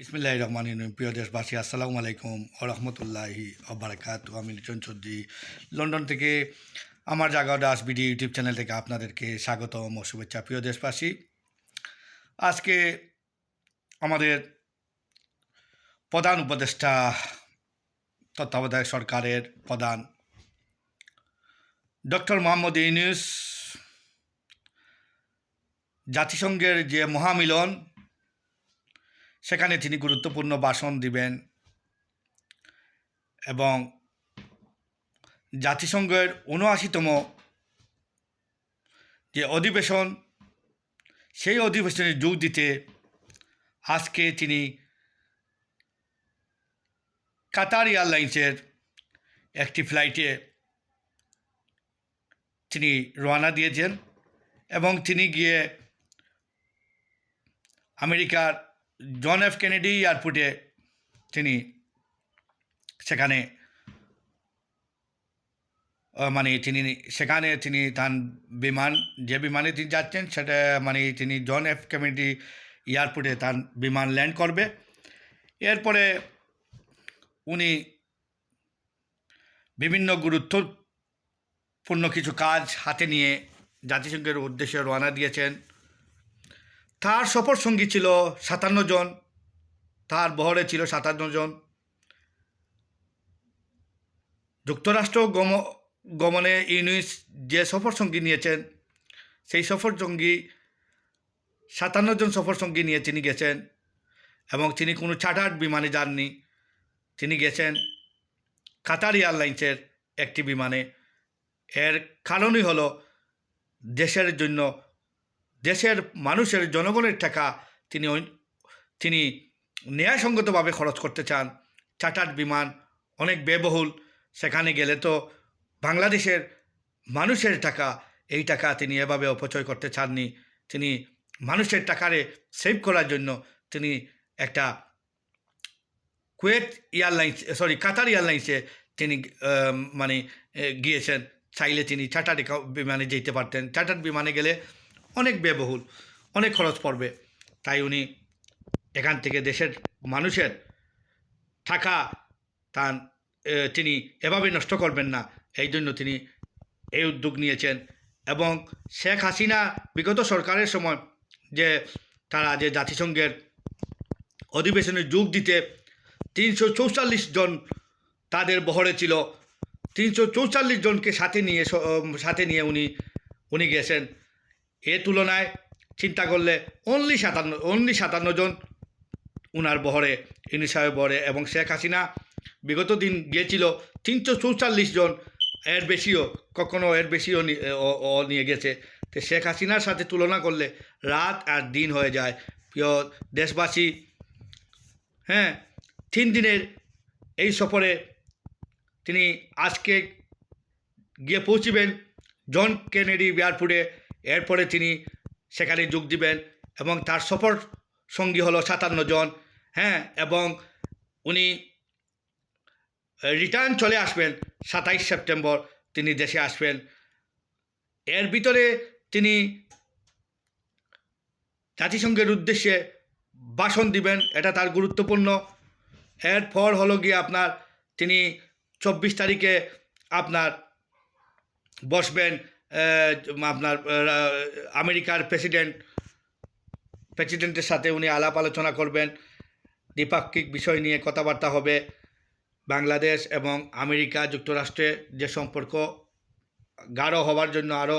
বিসমিল্লাহ রহমান প্রিয় দেশবাসী, আসসালামু আলাইকুম ও রহমতুল্লাহি অবরাকাত আমি লিটন চৌধুরী। লন্ডন থেকে আমার জাগা দাস বিডি ইউটিউব চ্যানেল থেকে আপনাদেরকে স্বাগতম ও শুভেচ্ছা। প্রিয় দেশবাসী, আজকে আমাদের প্রধান উপদেষ্টা, তত্ত্বাবধায়ক সরকারের প্রধান ডক্টর মোহাম্মদ ইউনুস জাতিসংঘের যে মহামিলন সেখানে তিনি গুরুত্বপূর্ণ ভাষণ দিবেন এবং জাতিসংঘের উনআশিতম যে অধিবেশন, সেই অধিবেশনে যোগ দিতে আজকে তিনি কাতার এয়ারলাইন্সের একটি ফ্লাইটে তিনি রওনা দিয়েছেন এবং তিনি গিয়ে আমেরিকার জন এফ কেনেডি এয়ারপোর্টে তিনি সেখানে মানে তিনি সেখানে তিনি তার বিমান, যে বিমানে তিনি যাচ্ছেন সেটা মানে তিনি জন এফ কেনেডি এয়ারপোর্টে তার বিমান ল্যান্ড করবে। এরপরে উনি বিভিন্ন গুরুত্বপূর্ণ কিছু কাজ হাতে নিয়ে জাতিসংঘের উদ্দেশ্যে রওনা দিয়েছেন। তার সফর সঙ্গী ছিল সাতান্ন জন, তার বহরে ছিল সাতান্ন জন। যুক্তরাষ্ট্র গম, গমনে ইউনিস যে সফর সঙ্গী নিয়েছেন, সেই সফর সঙ্গী, সাতান্ন জন সফর সঙ্গী নিয়ে তিনি গেছেন এবং তিনি কোনো চার্টার্ড বিমানে যাননি। তিনি গেছেন কাতার এয়ারলাইন্সের একটি বিমানে। এর কারণই হলো দেশের জন্য দেশের মানুষের জনগণের টাকা তিনি তিনি ন্যায়সঙ্গতভাবে খরচ করতে চান। চার্টার্ড বিমান অনেক ব্যয়বহুল। সেখানে গেলে তো বাংলাদেশের মানুষের টাকা, এই টাকা তিনি এভাবে অপচয় করতে চাননি। তিনি মানুষের টাকারে সেভ করার জন্য তিনি একটা কুয়েত এয়ারলাইন্স, সরি, কাতার এয়ারলাইন্সে তিনি মানে গিয়েছেন। চাইলে তিনি চার্টার্ড বিমানে যেতে পারতেন। চার্টার্ড বিমানে গেলে অনেক ব্যয়বহুল, অনেক খরচ পড়বে। তাই উনি এখান থেকে দেশের মানুষের টাকা তার তিনি এভাবে নষ্ট করবেন না। এই জন্য তিনি এই উদ্যোগ নিয়েছেন এবং শেখ হাসিনা বিগত সরকারের সময় যে তারা যে জাতিসংঘের অধিবেশনে যোগ দিতে তিনশো চৌচল্লিশ জন তাদের বহরে ছিল, তিনশো চৌচল্লিশ জনকে সাথে নিয়ে সাথে নিয়ে উনি উনি গেছেন। এ তুলনায় চিন্তা করলে অনলি সাতান্ন অনলি সাতান্ন জন উনার বহরে, ইনি সাহেব বহরে এবং শেখ হাসিনা বিগত দিন গিয়েছিল তিনশো চৌচল্লিশ জন এর বেশিও, কখনো এর বেশিও নিয়ে গেছে। তো শেখ হাসিনার সাথে তুলনা করলে রাত আর দিন হয়ে যায়। প্রিয় দেশবাসী হ্যাঁ তিন দিনের এই সফরে তিনি আজকে গিয়ে পৌঁছিবেন জন কেনেডি এয়ারপোর্টে। এরপরে তিনি সেখানে যোগ দিবেন এবং তার সফর সঙ্গী হলো সাতান্ন জন হ্যাঁ এবং উনি রিটার্ন চলে আসবেন সাতাইশ সেপ্টেম্বর, তিনি দেশে আসবেন। এর ভিতরে তিনি জাতিসংঘের উদ্দেশ্যে ভাষণ দিবেন, এটা তার গুরুত্বপূর্ণ। এরপর হলো গিয়ে আপনার তিনি চব্বিশ তারিখে আপনার বসবেন আপনার আমেরিকার প্রেসিডেন্ট, প্রেসিডেন্টের সাথে উনি আলাপ আলোচনা করবেন। দ্বিপাক্ষিক বিষয় নিয়ে কথাবার্তা হবে। বাংলাদেশ এবং আমেরিকা যুক্তরাষ্ট্রের যে সম্পর্ক গাঢ় হওয়ার জন্য আরও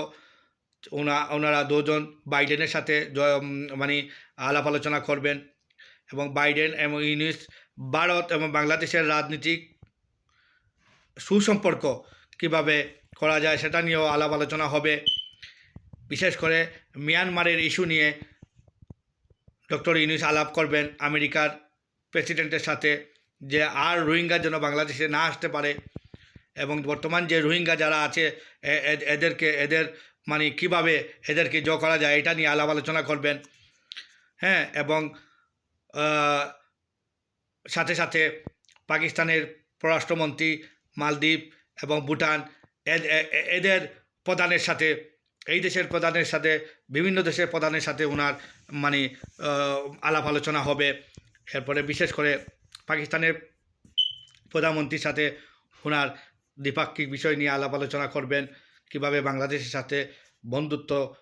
ওনা, ওনারা দুজন বাইডেনের সাথে মানে আলাপ আলোচনা করবেন এবং বাইডেন এবং ইউনিস ভারত এবং বাংলাদেশের রাজনীতিক সুসম্পর্ক কীভাবে করা যায়, সেটা নিয়েও আলাপ আলোচনা হবে। বিশেষ করে মিয়ানমারের ইস্যু নিয়ে ডক্টর ইউনিস আলাপ করবেন আমেরিকার প্রেসিডেন্টের সাথে যে আর রোহিঙ্গা যেন বাংলাদেশে না আসতে পারে এবং বর্তমান যে রোহিঙ্গা যারা আছে এদেরকে, এদের মানে কীভাবে এদেরকে জ করা যায়, এটা নিয়ে আলাপ আলোচনা করবেন। হ্যাঁ এবং সাথে সাথে পাকিস্তানের পররাষ্ট্রমন্ত্রী মালদ্বীপ এবং ভুটান এদের প্রধানের সাথে, এই দেশের প্রধানের সাথে, বিভিন্ন দেশের প্রধানের সাথে ওনার মানে আলাপ আলোচনা হবে। এরপরে বিশেষ করে পাকিস্তানের প্রধানমন্ত্রীর সাথে ওনার দ্বিপাক্ষিক বিষয় নিয়ে আলাপ আলোচনা করবেন, কীভাবে বাংলাদেশের সাথে বন্ধুত্ব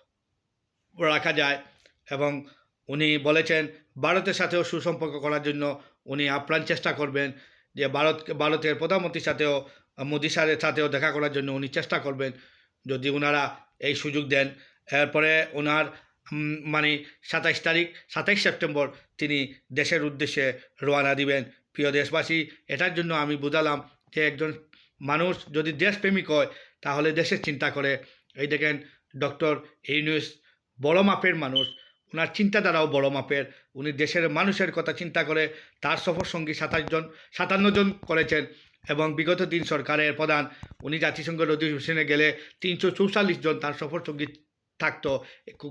রাখা যায়। এবং উনি বলেছেন, ভারতের সাথেও সুসম্পর্ক করার জন্য উনি আপ্রাণ চেষ্টা করবেন যে ভারত ভারতের প্রধানমন্ত্রীর সাথেও মোদী সাহের সাথেও দেখা করার জন্য উনি চেষ্টা করবেন যদি ওনারা এই সুযোগ দেন। এরপরে ওনার মানে সাতাইশ তারিখ, সাতাইশ সেপ্টেম্বর তিনি দেশের উদ্দেশ্যে রওনা দিবেন। প্রিয় দেশবাসী, এটার জন্য আমি বুঝালাম যে একজন মানুষ যদি দেশপ্রেমিক হয়, তাহলে দেশের চিন্তা করে। এই দেখেন, ডক্টর ইউনুস বড় মাপের মানুষ ওনার চিন্তাধারাও বড় মাপের উনি দেশের মানুষের কথা চিন্তা করে, তার সফর সঙ্গী সাতাশ জন, সাতান্ন জন করেছেন। এবং বিগত দিন সরকারের প্রধান, উনি জাতিসংঘের অধিবেশনে গেলে তিনশো চৌচল্লিশ জন তার সফর সঙ্গী থাকতো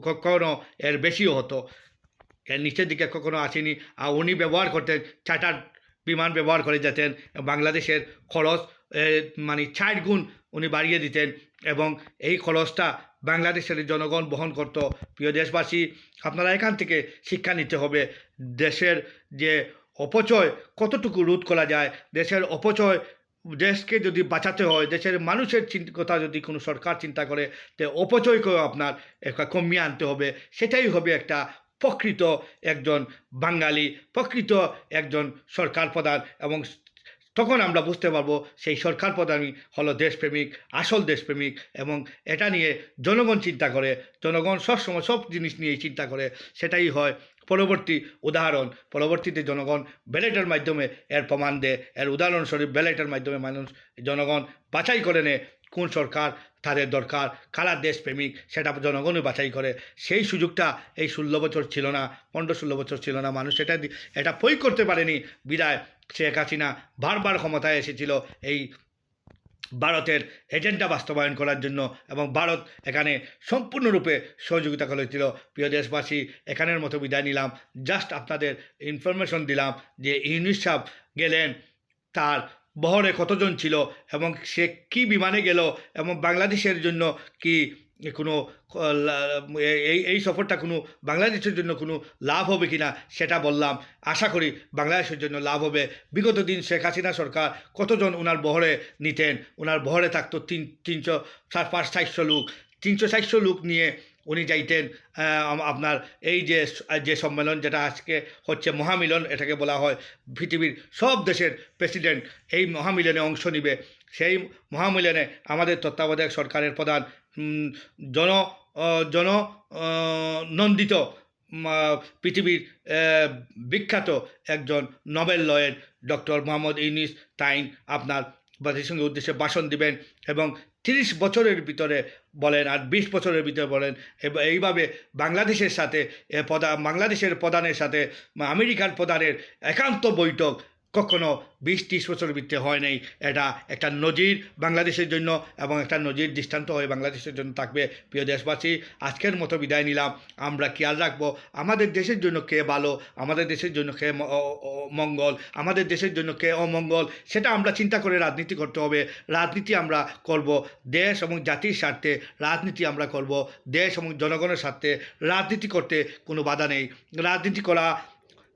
কখনো এর বেশিও হতো। এর নিচের দিকে কখনো আসেনি। আর উনি ব্যবহার করতেন, চার্টার বিমান ব্যবহার করে যেতেন, বাংলাদেশের খরচ মানে চার গুণ উনি বাড়িয়ে দিতেন এবং এই খরচটা বাংলাদেশের জনগণ বহন করত। প্রিয় দেশবাসী, আপনারা এখান থেকে শিক্ষা নিতে হবে। দেশের যে অপচয় কতটুকু রোধ করা যায়? দেশের অপচয় দেশকে যদি বাঁচাতে হয়, দেশের মানুষের কথা যদি কোনো সরকার চিন্তা করে, তো অপচয়কেও আপনার একটা কমিয়ে আনতে হবে। সেটাই হবে একটা প্রকৃত একজন বাঙালি, প্রকৃত একজন সরকার প্রধান এবং তখন আমরা বুঝতে পারব সেই সরকার প্রধানই হলো দেশপ্রেমিক, আসল দেশপ্রেমিক এবং এটা নিয়ে জনগণ চিন্তা করে, জনগণ সবসময় সব জিনিস নিয়েই চিন্তা করে, সেটাই হয় পরবর্তী উদাহরণ, পরবর্তীতে জনগণ ব্যালেটের মাধ্যমে এর প্রমাণ দেয়। এর উদাহরণস্বরূপ ব্যালেটের মাধ্যমে মানুষ, জনগণ বাছাই করে নেয় কোন সরকার তাদের দরকার, কারা দেশপ্রেমিক সেটা জনগণই বাছাই করে। সেই সুযোগটা এই ষোলো বছর ছিল না, পনেরো ষোলো বছর ছিল না, মানুষ এটা এটা প্রয়োগ করতে পারেনি। বিদায়, শেখ হাসিনা বারবার ক্ষমতায় এসেছিল। এই ভারতের এজেন্ডা বাস্তবায়ন করার জন্য এবং ভারত এখানে সম্পূর্ণরূপে সহযোগিতা করেছিল। প্রিয় দেশবাসী, এখানের মতো বিদায় নিলাম। জাস্ট আপনাদের ইনফরমেশন দিলাম যে ইউনিস গেলেন, তার বহরে কতজন ছিল এবং সে কি বিমানে গেল এবং বাংলাদেশের জন্য কি কোনো এই এই সফরটা কোনো বাংলাদেশের জন্য কোনো লাভ হবে কি না সেটা বললাম। আশা করি বাংলাদেশের জন্য লাভ হবে। বিগত দিন শেখ হাসিনা সরকার কতজন ওনার বহরে নিতেন? ওনার বহরে থাকতো তিন, তিনশো, চার, পাঁচ চারশো লোক। তিনশো চারশো লোক নিয়ে উনি যাইতেন আপনার এই যে যে সম্মেলন যেটা আজকে হচ্ছে মহামিলন এটাকে বলা হয়, পৃথিবীর সব দেশের প্রেসিডেন্ট এই মহামিলনে অংশ নিবে। সেই মহামিলনে আমাদের তত্ত্বাবধায়ক সরকারের প্রধান জন জন নন্দিত পৃথিবীর বিখ্যাত একজন Nobel laureate doctor Muhammad Yunus তাইন আপনার জাতিসংঘের উদ্দেশ্যে ভাষণ দিবেন এবং তিরিশ বছরের ভিতরে বলেন আর বিশ বছরের ভিতরে বলেন এইভাবে বাংলাদেশের সাথে প্রধান বাংলাদেশের প্রধানের সাথে, আমেরিকার প্রধানের একান্ত বৈঠক কখনো বিশ ত্রিশ বছরের ভিতরে হয় নাই। এটা একটা নজির বাংলাদেশের জন্য এবং একটা নজির দৃষ্টান্ত হয়ে বাংলাদেশের জন্য থাকবে, প্রিয় দেশবাসী। আজকের মতো বিদায় নিলাম। আমরা খেয়াল রাখব, আমাদের দেশের জন্য কে ভালো, আমাদের দেশের জন্য কে মঙ্গল, আমাদের দেশের জন্য কে অমঙ্গল, সেটা আমরা চিন্তা করে রাজনীতি করতে হবে। রাজনীতি আমরা করব দেশ এবং জাতির স্বার্থে, রাজনীতি আমরা করব দেশ এবং জনগণের স্বার্থে। রাজনীতি করতে কোনো বাধা নেই। রাজনীতি করা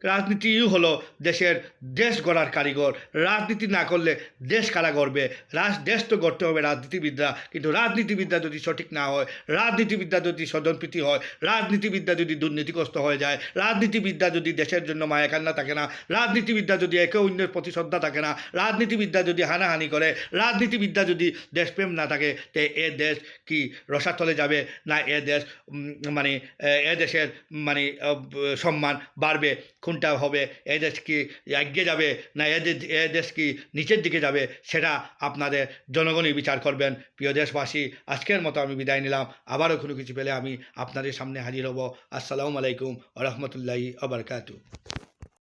রাজনীতিই হলো দেশের দেশ গড়ার কারিগর। রাজনীতি না করলে দেশ কারা গড়বে? রাজ দেশ তো গড়তে হবে রাজনীতিবিদরা। কিন্তু রাজনীতিবিদ্যা যদি সঠিক না হয় রাজনীতিবিদ্যা যদি স্বজনপ্রীতি হয় রাজনীতিবিদ্যা যদি দুর্নীতিগ্রস্ত হয়ে যায় রাজনীতিবিদ্যা যদি দেশের জন্য মায়া কান্না থাকে না রাজনীতিবিদ্যা যদি একে অন্যের প্রতি শ্রদ্ধা থাকে না রাজনীতিবিদ্যা যদি হানাহানি করে রাজনীতিবিদ্যা যদি দেশপ্রেম না থাকে তে এ দেশ কি রসাতলে যাবে না এ দেশ মানে এ, দেশের মানে সম্মান বাড়বে? কোনটা হবে, এ দেশ কি এগিয়ে যাবে না এ দে- এ দেশ কি নিচের দিকে যাবে, সেটা আপনাদের জনগণই বিচার করবেন। প্রিয় দেশবাসী, আজকের মতো আমি বিদায় নিলাম। আবারও কোনো কিছু পেলে আমি আপনাদের সামনে হাজির হব। আসসালামু আলাইকুম রহমতুল্লাহি আবরকাতু